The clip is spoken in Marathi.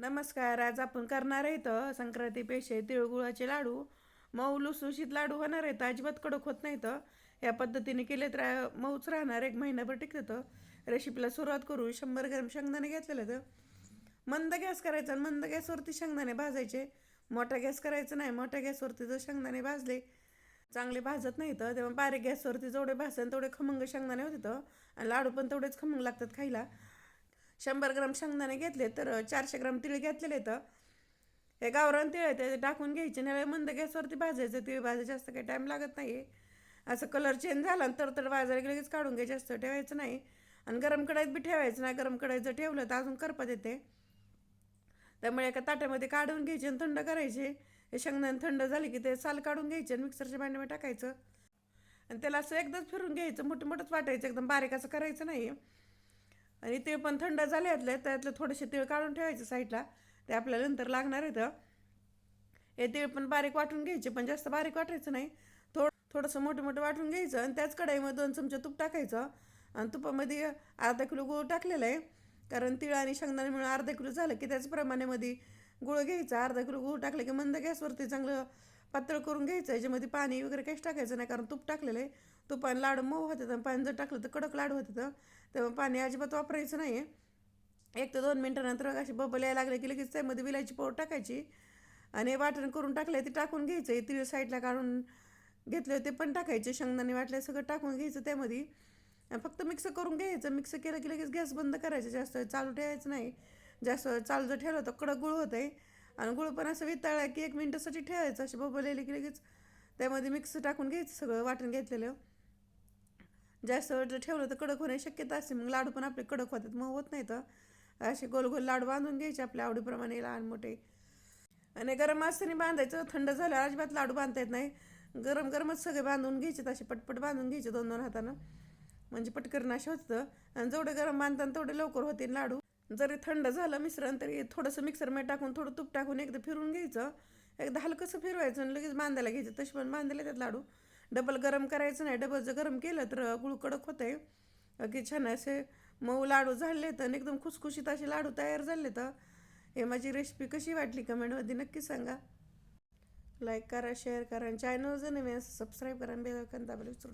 नमस्कार आज आपण करणार आहेत संक्रांती पेशे तिळगुळाचे लाडू. मऊ लुसलुशीत लाडू होणार आहेत अजिबात कडक होत नाहीत या पद्धतीने केले तर मऊच राहणार एक महिनाभर टिकतं रेसिपीला सुरुवात करू शंभर ग्रॅम शेंगदाणे घेतलेले तर मंद गॅस करायचा आणि मंद गॅसवरती शेंगदाणे भाजायचे. मोठा गॅस करायचा नाही मोठ्या गॅसवरती जर शेंगदाणे भाजले चांगले भाजत नाहीत तेव्हा बारीक गॅसवरती जेवढे भाजतात तेवढे खमंग शेंगदाणे होते आणि लाडू पण तेवढेच खमंग लागतात खायला. शंभर ग्राम शेंगदाणे घेतले तर चारशे ग्राम तिळ घेतलेले तर हे गावरान तिळ आहे ते टाकून घ्यायचे. नाही मंद गॅसवरती भाजायचं. तिळ भाजायचं जास्त काही टाईम लागत नाही असं कलर चेंज झाला तर तर बाजारात लगेच काढून घ्यायचे. असतं ठेवायचं नाही. आणि गरम कढाईत बी ठेवायचं नाही. गरम कढाईत जर ठेवलं तर अजून करपत येते. त्यामुळे एका ताट्यामध्ये काढून घ्यायचे आणि थंड करायचे. हे शेंगदाणे थंड झाले की ते साल काढून घ्यायचे आणि मिक्सरच्या भांड्यामध्ये टाकायचं. आणि त्याला असं एकदाच फिरून घ्यायचं. मोठं मोठंच वाटायचं. एकदम बारीक असं करायचं नाही आणि तीळ पण थंड झाले त्यातलं थोडेसे तीळ काढून ठेवायचे साईडला ते आपल्याला नंतर लागणार आहेत. हे तीळ पण बारीक वाटून घ्यायचे पण जास्त बारीक वाटायचं नाही. थोडं थोडंसं मोठं मोठं वाटून घ्यायचं आणि त्याच कढाईमध्ये दोन चमचे तूप टाकायचं. आणि तुपामध्ये अर्धा किलो गूळ टाकलेलं आहे. कारण तिळ आणि शेंगदाणे मिळून अर्धा किलो झालं की त्याच प्रमाणामध्ये गुळ घ्यायचा. अर्धा किलो गूळ टाकलं की मंद गॅसवरती चांगलं पातळ करून घ्यायचं याच्यामध्ये पाणी वगैरे काहीच टाकायचं नाही कारण तूप टाकलेलं आहे. तुपाने लाडू मऊ होतं आणि पाणी जर टाकलं तर कडक लाडू होतं तेव्हा पाणी अजिबात वापरायचं नाही. आहे एक ते दोन मिनटानंतर अशी बबल यायला लागले की लगेच त्यामध्ये विलायची पावडर टाकायची आणि वाटण करून टाकलं ते टाकून घ्यायचं. आहे तिळ साईडला काढून घेतले ते पण टाकायचे. शेंगदाणे वाटले सगळं टाकून घ्यायचं त्यामध्ये. फक्त मिक्स करून घ्यायचं. मिक्स केलं की लगेच गॅस बंद करायचं. जास्त चालू ठेवायचं नाही. जास्त चालू जर ठेवलं तर कडक गुळ होत आहे आणि गुळ पण असं वितळला की एक मिनटासाठी ठेवायचं अशी बबलेली की लगेच त्यामध्ये मिक्स टाकून घ्यायचं सगळं वाटण घेतलेलं. जास्त वेळ जर ठेवलं तर कडक होण्याची शक्यता असते. मग लाडू पण आपले कडक होतात मग होत नाही तर. असे गोल गोल लाडू बांधून घ्यायचे आपल्या आवडीप्रमाणे लहान मोठे. आणि गरम असताना बांधायचं थंड झाल्यावर अजिबात लाडू बांधता येत नाही. गरम गरमच सगळे बांधून घ्यायचे असे पटपट बांधून घ्यायचे दोन दोन हातानं. म्हणजे पटकन असे होतं आणि जेवढे गरम बांधताना तेवढे लवकर होतील लाडू. जरी थंड झालं मिश्रण तरी थोडंसं मिक्सरमध्ये टाकून थोडं तूप टाकून एकदा फिरून घ्यायचं. एकदा हलकंसं फिरवायचं आणि लगेच बांधायला घ्यायचं. तशी पण बांधले त्यात लाडू. डबल गरम करायचं नाही. डबल जर गरम केलं तर गुळ कडक होते आहे की छान असे मऊ लाडू झाले तर एकदम खुसखुशीत असे लाडू तयार झाले तर हे माझी रेसिपी कशी वाटली कमेंटमध्ये नक्की सांगा. लाईक करा शेअर करा आणि चॅनल जर नवीन सबस्क्राईब करा आणि बेल दाबायला विसरू